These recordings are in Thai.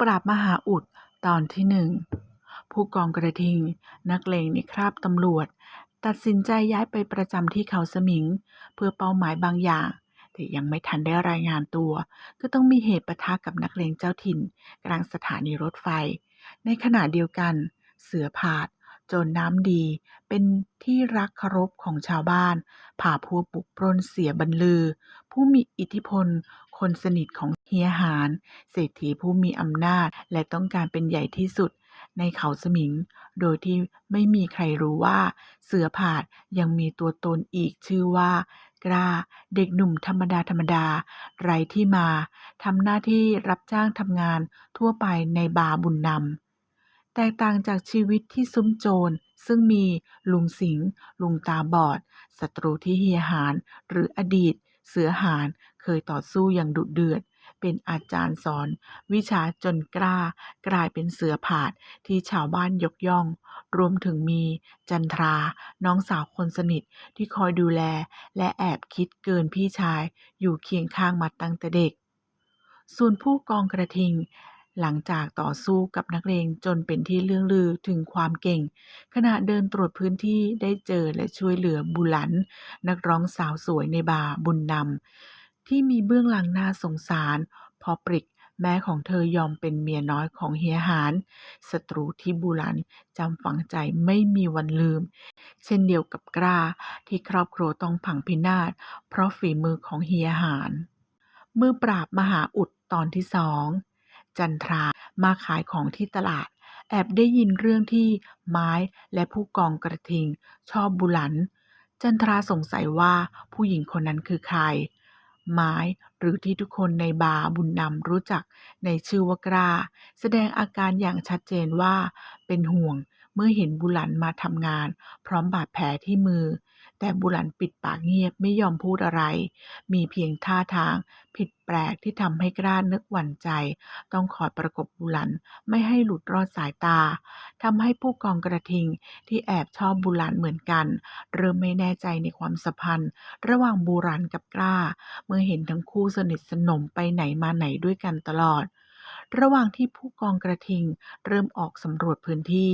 ปราบมหาอุดตอนที่หนึ่งผู้กองกระทิง นักเลงในคราบตำรวจ ตัดสินใจย้ายไปประจำที่เขาสมิง เพื่อเป้าหมายบางอย่าง แต่ยังไม่ทันได้รายงานตัว ก็ต้องมีเหตุประทะกับนักเลงเจ้าถิ่น กลางสถานีรถไฟ ในขณะเดียวกัน เสือผาดโจรน้ำดี เป็นที่รักเคารพของชาวบ้านผ่าพัวปลุกปล้นเสียบรรลือ ผู้มีอิทธิพล คนสนิทของเฮียหาน เศรษฐีผู้มีอำนาจและต้องการเป็นใหญ่ที่สุดในเขาสมิง โดยที่ไม่มีใครรู้ว่า เสือผาดยังมีตัวตนอีกชื่อว่า กล้า เด็กหนุ่มธรรมดาธรรมดา ไรที่มาทำหน้าที่รับจ้างทำงานทั่วไปในบาร์บุญนำแตกต่างจากชีวิตที่ซุ้มโจร ซึ่งมีลุงสิงห์ลุงตาบอดศัตรูที่เฮียหาน หรืออดีต เสือหาน เคยต่อสู้อย่างดุเดือด เป็นอาจารย์สอน วิชาจนกล้า กลายเป็นเสือผาดที่ชาวบ้านยกย่อง รวมถึงมีจันทรา น้องสาวคนสนิทที่คอยดูแล และแอบคิดเกินพี่ชาย อยู่เคียงข้างมาตั้งแต่เด็ก ส่วนผู้กองกระทิงหลังจากต่อสู้กับนักเลงจนเป็นที่เรื่องลือถึงความเก่ง ขณะเดินตรวจพื้นที่ได้เจอและช่วยเหลือบุหลัน นักร้องสาวสวยในบาร์บุญนำ ที่มีเบื้องหลังน่าสงสาร พอปริกแม่ของเธอยอมเป็นเมียน้อยของเฮียหานศัตรูที่บุหลันจำฝังใจไม่มีวันลืม เช่นเดียวกับกล้าที่ครอบครัวต้องพังพินาศเพราะฝีมือของเฮียหานมือปราบมหาอุดตอนที่สองจันทรามาขายของที่ตลาด แอบได้ยินเรื่องที่ไม้และผู้กองกระทิง ชอบบุหลัน จันทราสงสัยว่าผู้หญิงคนนั้นคือใคร ไม้ หรือที่ทุกคนในบาร์บุญนำรู้จักในชื่อว่ากล้า แสดงอาการอย่างชัดเจนว่าเป็นห่วงเมื่อเห็นบุหลันมาทำงาน พร้อมบาดแผลที่มือ แต่บุหลันปิดปากเงียบไม่ยอมพูดอะไร มีเพียงท่าทาง ผิดแปลกที่ทำให้กล้านึกหวั่นใจ ต้องคอยประกบบุหลันไม่ให้หลุดรอดสายตาทำให้ผู้กองกระทิงที่แอบชอบบุหลันเหมือนกัน เริ่มไม่แน่ใจในความสัมพันธ์ ระหว่างบุหลันกับกล้า เมื่อเห็นทั้งคู่สนิทสนมไปไหนมาไหนด้วยกันตลอดระหว่างที่ผู้กองกระทิงเริ่มออกสำรวจพื้นที่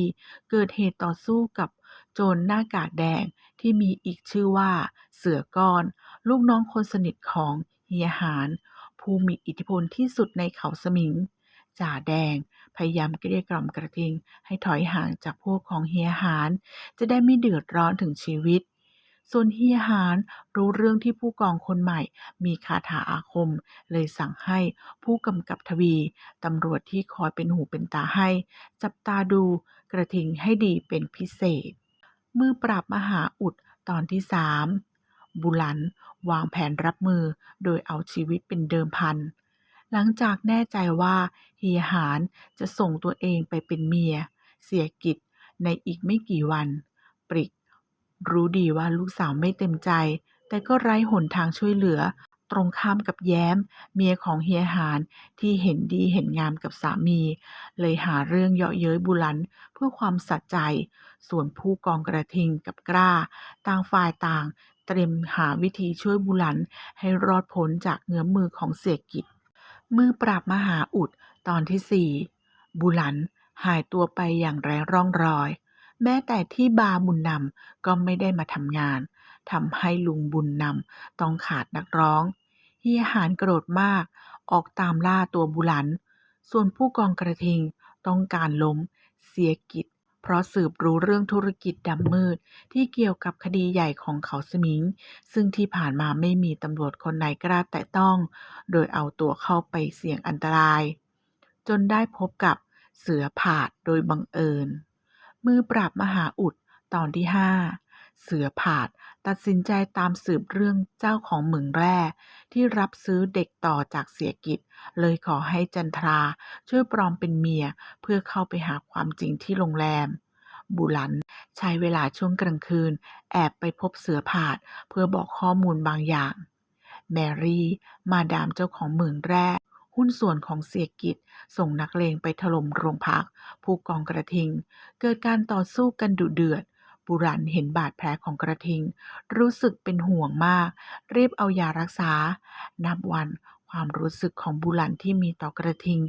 เกิดเหตุต่อสู้กับ จรหน้ากากแดงที่มีอีกชื่อว่า เสือก้อน ลูกน้องคนสนิทของเฮียหานผู้มีอิทธิพลที่สุดในเขาสมิง จ่าแดงพยายามเกลี้ยกล่อมกระทิง ให้ถอยห่างจากพวกของเฮียหาน จะได้ไม่เดือดร้อนถึงชีวิต ส่วนเฮียหานรู้เรื่องที่ผู้กองคนใหม่ มีคาถาอาคม เลยสั่งให้ผู้กำกับทวีตำรวจที่คอยเป็นหูเป็นตาให้ จับตาดูกระทิงให้ดีเป็นพิเศษ มือปราบมหาอุดตอนที่สามบุหลันวางแผนรับมือโดยเอาชีวิตเป็นเดิมพัน หลังจากแน่ใจว่าเฮียหานจะส่งตัวเองไปเป็นเมีย เสียกิจในอีกไม่กี่วัน ปริก รู้ดีว่าลูกสาวไม่เต็มใจ แต่ก็ไร้หนทางช่วยเหลือ ตรงข้ามกับแย้ม เมียของเฮียหานที่เห็นดีเห็นงามกับสามี เลยหาเรื่องเยาะเย้ยบุลันเพื่อความสัใจ ส่วนผู้กองกระทิงกับกล้า ต่างฝ่ายต่าง เตรียมหาวิธีช่วยบุลันให้รอดพ้นจากเงื้อมมือของเสียกิจมือปราบมหาอุดตอนที่สี่บุลันหายตัวไปอย่างไร้ร่องรอย แม้แต่ที่บาบุญนำก็ไม่ได้มาทำงานทำให้ลุงบุญนำต้องขาดนักร้อง เฮียหานโกรธมาก ออกตามล่าตัวบุหลัน ส่วนผู้กองกระทิงต้องการล้ม เสียกิจ เพราะสืบรู้เรื่องธุรกิจดำมืดที่เกี่ยวกับคดีใหญ่ของเขาสมิง ซึ่งที่ผ่านมาไม่มีตำรวจคนไหนกล้าแตะต้อง โดยเอาตัวเข้าไปเสี่ยงอันตราย จนได้พบกับเสือผาดโดยบังเอิญ มือปราบมหาอุดตอนที่ห้า เสือผาด ตัดสินใจตามสืบเรื่องเจ้าของเหมืองแร่ ที่รับซื้อเด็กต่อจากเสียกิจ เลยขอให้จันทราช่วยปลอมเป็นเมียเพื่อเข้าไปหาความจริงที่โรงแรม บุหลันใช้เวลาช่วงกลางคืน แอบไปพบเสือผาด เพื่อบอกข้อมูลบางอย่าง แมรี่ มาดามเจ้าของเหมืองแร่หุ้นส่วนของเสียกิจส่งนักเลงไปถล่มโรงพัก ผู้กองกระทิง เกิดการต่อสู้กันดุเดือด บุรันเห็นบาดแผลของกระทิง รู้สึกเป็นห่วงมาก รีบเอายารักษา นับวันความรู้สึกของบุหลันที่มีต่อกระทิง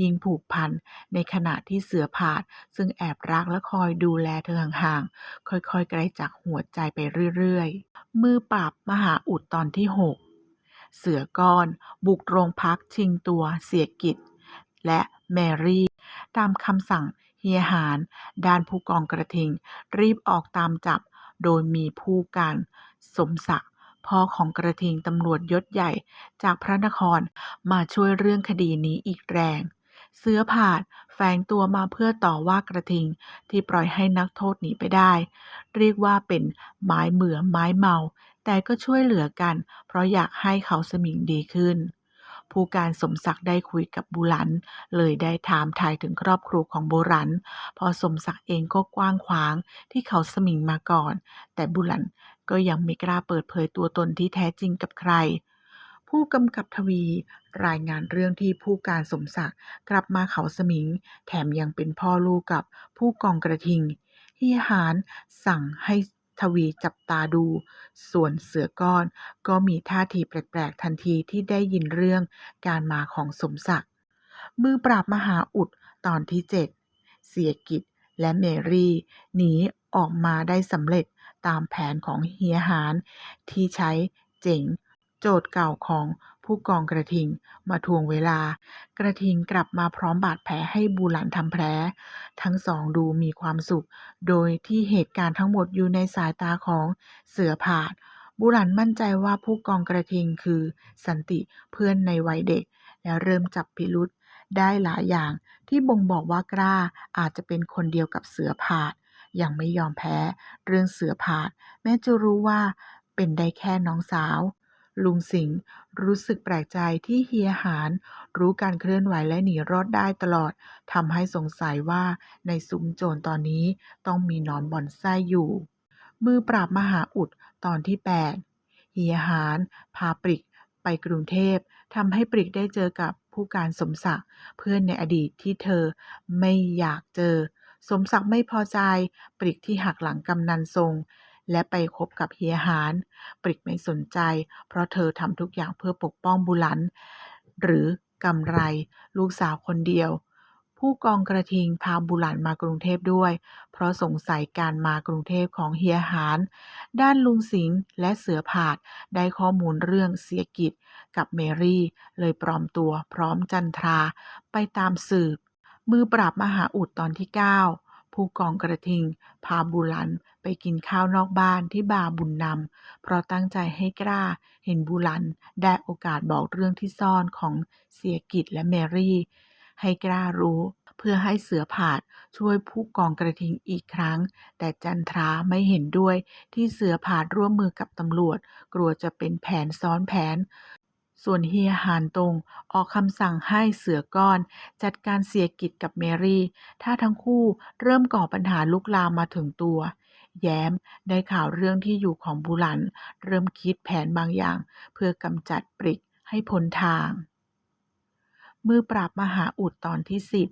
ยิ่งผูกพันในขณะที่เสือผาด ซึ่งแอบรักและคอยดูแลเธอห่างๆ ค่อยๆ ไกลจากหัวใจไปเรื่อยๆ มือปราบมหาอุดตอนที่ 6 เสือก้อนบุกโรงพักชิงตัวเสียกิจ และแมรี่ ตามคำสั่ง เฮียหานด้านผู้กองกระทิง รีบออกตามจับ โดยมีผู้การสมศักดิ์พ่อของกระทิงตำรวจยศใหญ่จากพระนครมาช่วยเรื่องคดีนี้อีกแรง เสือผาดแฝงตัวมาเพื่อต่อว่ากระทิงที่ปล่อยให้นักโทษหนีไปได้ เรียกว่าเป็นไม้เหมือไม้เมา แต่ก็ช่วยเหลือกัน เพราะอยากให้เขาสมิงดีขึ้น ผู้การสมศักดิ์ได้คุยกับบุหลัน เลยได้ถามถ่ายถึงครอบครัวของโบรันพอสมศักดิ์เองก็กว้างขวางที่เขาสมิงมาก่อน แต่บุหลันก็ยังไม่กล้าเปิดเผยตัวตนที่แท้จริงกับใคร ผู้กำกับทวีรายงานเรื่องที่ผู้การสมศักดิ์กลับมาเขาสมิง แถมยังเป็นพ่อลูกกับผู้กองกระทิงเฮียหานสั่งให้ ทวีจับตาดู ส่วนเสือก้อนก็มีท่าทีแปลกๆทันทีที่ได้ยินเรื่องการมาของสมศักดิ์มือปราบมหาอุดตอนที่7เสียกิจและเมรี่หนีออกมาได้สำเร็จตามแผนของเฮียหานที่ใช้เจ๋งโจทย์เก่าของ ผู้กองกระทิงมาทวงเวลา กระทิงกลับมาพร้อมบาดแผลให้บูหลันทำแผล ทั้งสองดูมีความสุข โดยที่เหตุการณ์ทั้งหมดอยู่ในสายตาของเสือผาดบุหลันมั่นใจว่าผู้กองกระทิงคือสันติเพื่อนในวัยเด็ก และเริ่มจับพิรุษได้หลายอย่างที่บ่งบอกว่ากล้าอาจจะเป็นคนเดียวกับเสือผาด ยังไม่ยอมแพ้ เรื่องเสือผาด แม้จะรู้ว่าเป็นได้แค่น้องสาว ลุงสิงห์รู้สึกแปลกใจที่เฮียหานรู้การเคลื่อนไหวและหนีรอดได้ตลอดทำให้สงสัยว่าในซุ้มโจรตอนนี้ต้องมีนอนบ่อนไส้อยู่ มือปราบมหาอุดตอนที่ 8 เฮียหานพาปริกไปกรุงเทพทำให้ปริกได้เจอกับผู้การสมศักดิ์เพื่อนในอดีตที่เธอไม่อยากเจอ สมศักดิ์ไม่พอใจ ปริกที่หักหลังกำนันทรง และไปคบกับเฮียหานปริกไม่สนใจ เพราะเธอทำทุกอย่างเพื่อปกป้องบุหลัน หรือกำไรลูกสาวคนเดียว ผู้กองกระทิงพาบุหลันมากรุงเทพด้วย เพราะสงสัยการมากรุงเทพของเฮียหาน ด้านลุงสิงห์และเสือผาดได้ข้อมูลเรื่องเสียกิจกับเมรี่ เลยปลอมตัวพร้อมจันทราไปตามสืบมือปราบมหาอุดตอนที่ 9 ผู้กองกระทิง พาบุหลันไปกินข้าวนอกบ้านที่บาร์บุญนำ เพราะตั้งใจให้กล้า เห็นบุหลันได้โอกาสบอกเรื่องที่ซ่อนของเสียกิจและเมรี่ ให้กล้ารู้เพื่อให้เสือผาดช่วยผู้กองกระทิงอีกครั้ง แต่จันทราไม่เห็นด้วยที่เสือผาดร่วมมือกับตำรวจ กลัวจะเป็นแผนซ้อนแผน ส่วนเฮียหานตงออกคำสั่งให้เสือก้อน จัดการเสียกิจกับเมรี่ ถ้าทั้งคู่เริ่มก่อปัญหาลุกลามมาถึงตัว แย้มได้ข่าวเรื่องที่อยู่ของบุหลัน เริ่มคิดแผนบางอย่าง เพื่อกำจัดปริกให้พ้นทาง มือปราบมหาอุดตอนที่สิบ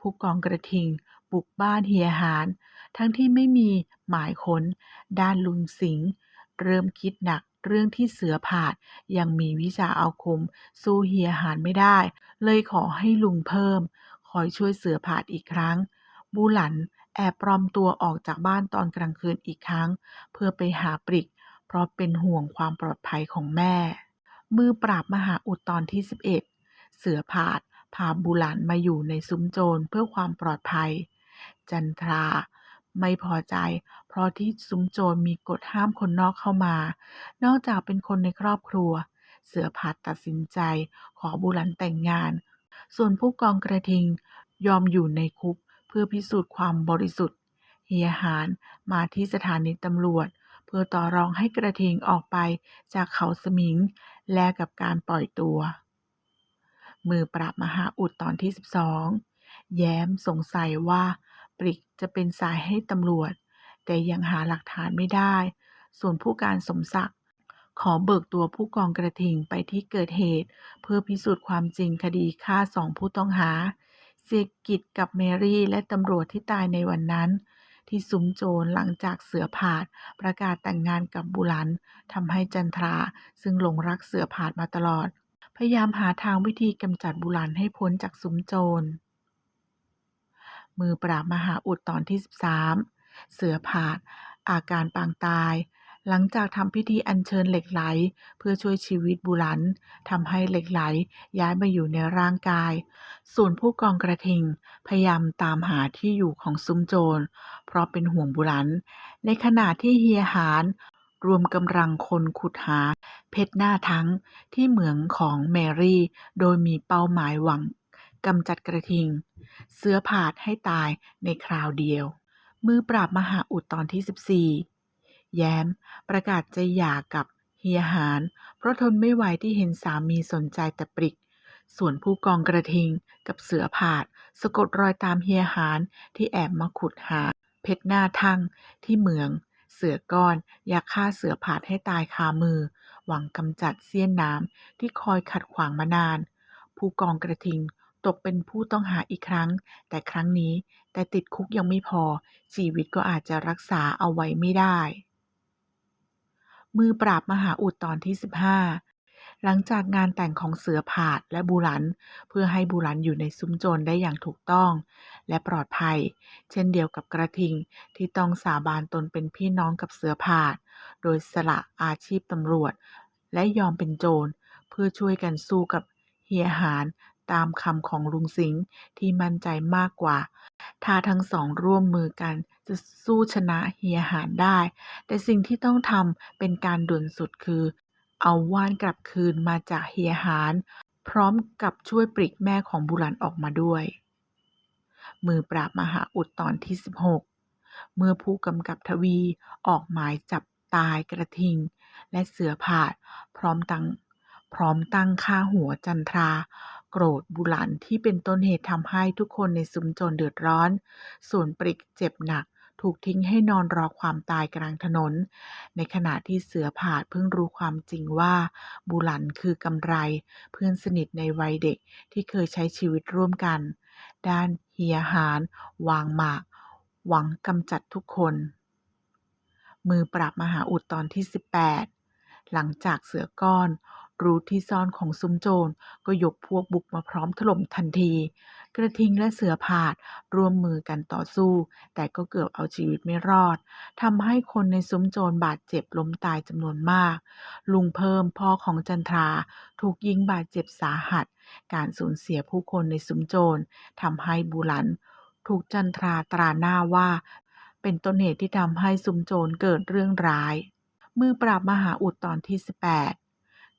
ผู้กองกระทิงบุกบ้านเฮียหาน ทั้งที่ไม่มีหมายค้น ด้านลุงสิง เริ่มคิดหนัก เรื่องที่เสือผาดยังมีวิชาอาคม สู้เฮียหานไม่ได้ เลยขอให้ลุงเพิ่ม คอยช่วยเสือผาดอีกครั้ง บูหลันแอบปลอมตัวออกจากบ้านตอนกลางคืนอีกครั้ง เพื่อไปหาปริก เพราะเป็นห่วงความปลอดภัยของแม่ มือปราบมหาอุดตอนที่ 11 เสือผาดพาบุหลันมาอยู่ในซุ้มโจรเพื่อความปลอดภัย จันทรา ไม่พอใจ เพราะที่ซุ้มโจรมีกฎห้ามคนนอกเข้ามา นอกจากเป็นคนในครอบครัว เสือผาดตัดสินใจ ขอบุหลันแต่งงาน ส่วนผู้กองกระทิงยอมอยู่ในคุกเพื่อพิสูจน์ความบริสุทธิ์ เฮียหานมาที่สถานีตำรวจ เพื่อต่อรองให้กระทิงออกไปจากเขาสมิง แลกกับการปล่อยตัว มือปราบมหาอุดตอนที่ 12 แย้มสงสัยว่า ปริกจะเป็นสายให้ตำรวจ แต่ยังหาหลักฐานไม่ได้ ส่วนผู้การสมศักดิ์ขอเบิกตัวผู้กองกระทิงไปที่เกิดเหตุ เพื่อพิสูจน์ความจริงคดีฆ่าสองผู้ต้องหา เสียกิจกับเมรี่และตำรวจที่ตายในวันนั้น ที่ซุ้มโจรหลังจากเสือผาด ประกาศแต่งงานกับบุลันทำให้จันทราซึ่งหลงรักเสือผาดมาตลอด พยายามหาทางวิธีกำจัดบุลันให้พ้นจากซุ้มโจร มือปราบมหาอุดตอนที่ 13 เสือผาด อาการปางตาย หลังจากทำพิธีอัญเชิญเหล็กไหล เพื่อช่วยชีวิตบุหลันทำให้เหล็กไหลย้ายมาอยู่ในร่างกาย ส่วนผู้กองกระทิง พยายามตามหาที่อยู่ของซุ้มโจร เพราะเป็นห่วงบุหลัน ในขณะที่เฮียหารรวมกำลังคนขุดหา เพชรหน้าทั้งที่เหมืองของแมรี่ โดยมีเป้าหมายหวังกำจัดกระทิง เสื้อผาดให้ตายในคราวเดียว มือปราบมหาอุดตอนที่ 14 แย้มประกาศจะหย่ากับเฮียหารเพราะทนไม่ไหวที่เห็นสามีสนใจแต่ปริก ส่วนผู้กองกระทิงกับเสือผาด สะกดรอยตามเฮียหารที่แอบมาขุดหา เพชรหน้าทั่งที่เหมือง เสือก้อนอยากฆ่าเสือผาดให้ตายคามือ หวังกำจัดเสี้ยนน้ำที่คอยขัดขวางมานาน ผู้กองกระทิง ตกเป็นผู้ต้องหาอีกครั้ง แต่ครั้งนี้แต่ติดคุกยังไม่พอ ชีวิตก็อาจจะรักษาเอาไว้ไม่ได้ มือปราบมหาอุดตอนที่ 15 หลังจากงานแต่งของเสือผาดและบูหลัน เพื่อให้บูหลันอยู่ในซุ้มโจรได้อย่างถูกต้อง และปลอดภัย เช่นเดียวกับกระทิงที่ต้องสาบานตนเป็นพี่น้องกับเสือผาด โดยสละอาชีพตำรวจ และยอมเป็นโจรเพื่อช่วยกันสู้กับเฮียหาร ตามคำของลุงสิงห์ที่มั่นใจมากกว่า ถ้าทั้งสองร่วมมือกันจะสู้ชนะเฮียหารได้ แต่สิ่งที่ต้องทำเป็นการด่วนสุดคือ เอาว่านกลับคืนมาจากเฮียหารพร้อมกับช่วยปลิกแม่ของบุรันออกมาด้วย มือปราบมหาอุดตอนที่ 16 เมื่อผู้กำกับทวีออกหมายจับตายกระทิง และเสือผาด พร้อมตั้งพร้อมตั้งค่าหัวจันทรา โกรธบุหลันที่เป็นต้นเหตุทำให้ทุกคนในซุ้มโจรเดือดร้อน ส่วนปริกเจ็บหนักถูกทิ้งให้นอนรอความตายกลางถนน ในขณะที่เสือผาดเพิ่งรู้ความจริงว่า บุหลันคือกำไร เพื่อนสนิทในวัยเด็กที่เคยใช้ชีวิตร่วมกัน ด้านเฮียหารวางหมาก หวังกำจัดทุกคน มือปราบมหาอุดตอนที่ 18 หลังจากเสือก้อน รู้ที่ซ่อนของซุ้มโจรก็ยกพวกบุกมาพร้อมถล่มทันที กระทิงและเสือผาดร่วมมือกันต่อสู้ แต่ก็เกือบเอาชีวิตไม่รอดทำให้คนในซุ้มโจรบาดเจ็บล้มตายจำนวนมาก ลุงเพิ่มพ่อของจันทราถูกยิงบาดเจ็บสาหัส การสูญเสียผู้คนในซุ้มโจรทำให้บูหลัน ถูกจันทราตราหน้าว่า เป็นต้นเหตุที่ทำให้ซุ้มโจรเกิดเรื่องร้ายมือปราบมหาอุดตอนที่ 18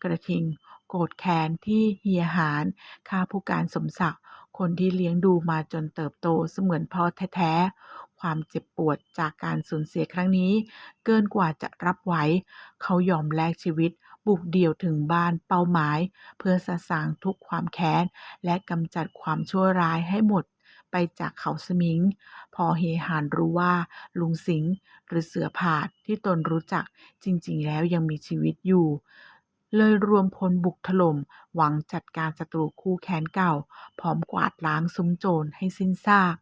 กระทิง โกรธแค้นที่เฮียหารฆ่าผู้การสมศักดิ์คนที่เลี้ยงดูมาจนเติบโตเสมือนพ่อแท้ๆ ความเจ็บปวดจากการสูญเสียครั้งนี้ เกินกว่าจะรับไหว เขายอมแลกชีวิตบุกเดี่ยวถึงบ้านเป้าหมาย เพื่อสะสางทุกความแค้น และกำจัดความชั่วร้ายให้หมดไปจากเขาสมิง พอเฮหานรู้ว่าลุงสิงห์หรือเสือผาดที่ตนรู้จักจริงๆ แล้วยังมีชีวิตอยู่ เลยรวมพลบุกถล่ม หวังจัดการศัตรูคู่แค้นเก่า พร้อมกวาดล้างซุ้มโจรให้สิ้นซาก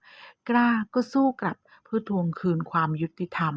กล้าก็สู้กลับเพื่อทวงคืนความยุติธรรม